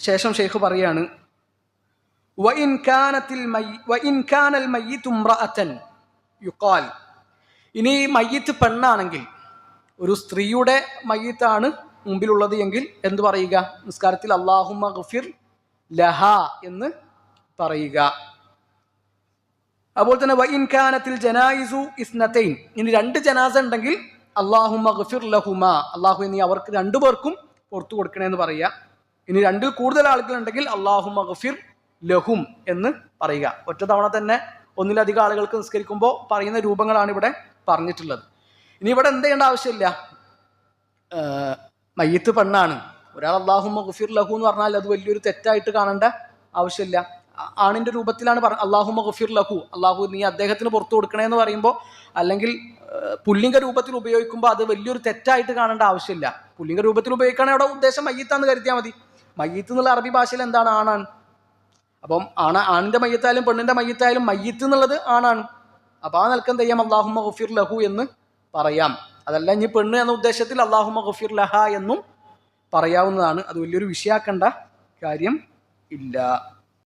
ശേഷം ഷെയ്ഖ് പറയാണ് ഇനി മയ്യിത്ത് പെണ്ണാണെങ്കിൽ ഒരു സ്ത്രീയുടെ മയ്യിത്താണ് മുമ്പിലുള്ളത് എങ്കിൽ എന്ത് പറയുക? നിസ്കാരത്തിൽ അള്ളാഹു ഗഫിർ ലഹ എന്ന് പറയുക. അതുപോലെ തന്നെ വൈൻ ഖാനത്തിൽ ജനായിസു ഇസ്നത്തൈൻ ഇനി രണ്ട് ജനാസ ഉണ്ടെങ്കിൽ അള്ളാഹു ഗഫിർ ലഹുമ. അള്ളാഹു എന്നീ അവർക്ക് രണ്ടുപേർക്കും പുറത്തു കൊടുക്കണേന്ന് പറയുക. ഇനി രണ്ടിൽ കൂടുതൽ ആളുകൾ ഉണ്ടെങ്കിൽ മഹഫിർ ലഹും എന്ന് പറയുക. ഒറ്റ തവണ തന്നെ ഒന്നിലധികം ആളുകൾക്ക് നിസ്കരിക്കുമ്പോൾ പറയുന്ന രൂപങ്ങളാണ് ഇവിടെ പറഞ്ഞിട്ടുള്ളത്. ഇനി ഇവിടെ എന്ത് ചെയ്യേണ്ട ആവശ്യമില്ല? മയ്യത്ത് പെണ്ണാണ്. ഒരാൾ അള്ളാഹു മഹഫിർ ലഹു എന്ന് പറഞ്ഞാൽ അത് വലിയൊരു തെറ്റായിട്ട് കാണേണ്ട ആവശ്യമില്ല. ആണിന്റെ രൂപത്തിലാണ് പറ അള്ളാഹു മഹഫിർ ലഹു. അള്ളാഹു നീ അദ്ദേഹത്തിന് പുറത്തു കൊടുക്കണേ എന്ന് പറയുമ്പോൾ അല്ലെങ്കിൽ പുല്ലിംഗ രൂപത്തിൽ ഉപയോഗിക്കുമ്പോൾ അത് വലിയൊരു തെറ്റായിട്ട് കാണേണ്ട ആവശ്യമില്ല. പുല്ലിംഗ രൂപത്തിൽ ഉപയോഗിക്കുകയാണെങ്കിൽ അവിടെ ഉദ്ദേശം മയ്യത്താന്ന് കരുതിയാൽ മതി. മയ്യത്ത് എന്നുള്ള അറബി ഭാഷയിൽ എന്താണ് ആണാണ് അപ്പം ആണ ആണിന്റെ മയ്യത്തായാലും പെണ്ണിന്റെ മയ്യത്തായാലും മയ്യത്ത് എന്നുള്ളത് ആണാണ് അപ്പൊ ആ നിൽക്കം തെയ്യാം അള്ളാഹു ഗഫിർ ലഹു എന്ന് പറയാം. അതല്ല ഇനി പെണ്ണ് എന്ന ഉദ്ദേശത്തിൽ അള്ളാഹു ഗഫിർ ലഹ എന്നും പറയാവുന്നതാണ്. അത് വലിയൊരു വിഷയാക്കേണ്ട കാര്യം ഇല്ല.